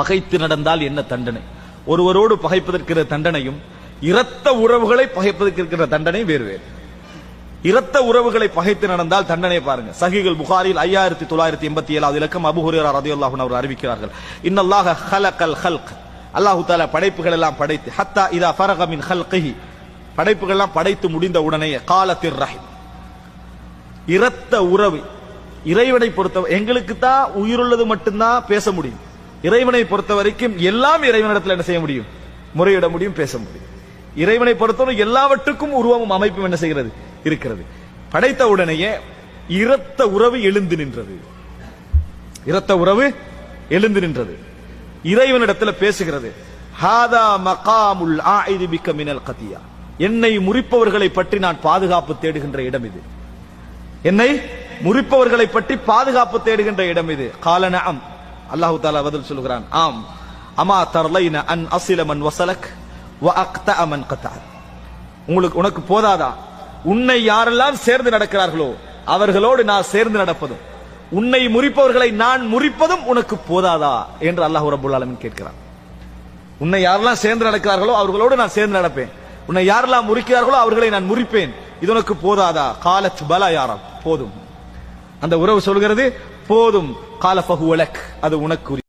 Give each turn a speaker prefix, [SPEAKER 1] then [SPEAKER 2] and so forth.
[SPEAKER 1] பகைத்து நடந்தால் என்ன தண்டனை? ஒருவரோடு பகைப்பதற்கு இருக்கிற தண்டனையும் இரத்த உறவுகளை பகைப்பதற்கு இருக்கிற தண்டனை வேறு வேறு. இரத்த உறவுகளை பகைத்து நடந்தால் தண்டனை பாருங்க. சகிகள் புகாரில் ஐயாயிரத்தி தொள்ளாயிரத்தி எண்பத்தி ஏழாவது இலக்கம் அபு ஹுரேரா அவர் அறிவிக்கிறார்கள். இன்னல்லாஹ ஹலகல் ஹல்க். அல்லாஹு தாலா படைப்புகள் எல்லாம் படைத்து ஹத்தா இதா ஃபரகமின் ஹல்கஹி. படைப்புகள் எல்லாம் படைத்து முடிந்த உடனே காலத்திர் ரஹிம். இரத்த உறவு இறைவனை பொறுத்த எங்களுக்கு தான் உயிருள்ளது மட்டும்தான் பேச முடியும். இறைவனை பொறுத்த வரைக்கும் எல்லாம் இறைவனிடத்தில் என்ன செய்ய முடியும்? முறையிட முடியும் பேச முடியும். இறைவனை பொறுத்தவரை எல்லாவற்றுக்கும் உருவமும் அமைப்பும் என்ன செய்கிறது? இருக்கிறது. படைத்த உடனேயே இரத்த உறவு எழுந்து நின்றது. இரத்த உறவு எழுந்து நின்றது. இறைவனிடத்தில் பேசுகிறது. ஹாதா மகாமுல் ஆயிது பிக்க மினல் கத்தியா என்னை முறிப்பவர்களை பற்றி நான் பாதுகாப்பு தேடுகின்ற இடம் இது. என்னை முறிப்பவர்களை பற்றி பாதுகாப்பு தேடுகின்ற இடம் இது. காலன அம் அல்லாஹு தாலா பதில் சொல்கிறான் ஆம் அமா தர்லைன அன் அசிலமன் வசலக் வ அக்த அமன் கத்தார். உங்களுக்கு உனக்கு போதாதா? உன்னை யாரெல்லாம் சேர்ந்து நடக்கிறார்களோ அவர்களோடு நான் சேர்ந்து நடப்பதும் உன்னை முறிப்பவர்களை நான் முறிப்பதும் உனக்கு போதாதா? என்று அல்லாஹ் ரபுல் ஆலமின் கேட்கிறான். உன்னை யாரெல்லாம் சேர்ந்து நடக்கிறார்களோ அவர்களோடு நான் சேர்ந்து நடப்பேன். உன்னை யாரெல்லாம் முறிக்கிறார்களோ அவர்களை நான் முறிப்பேன். இது உனக்கு போதாதா? காலத் பலா யாரா போதும். அந்த உறவு சொல்கிறது போதும் கால அது உனக்குரிய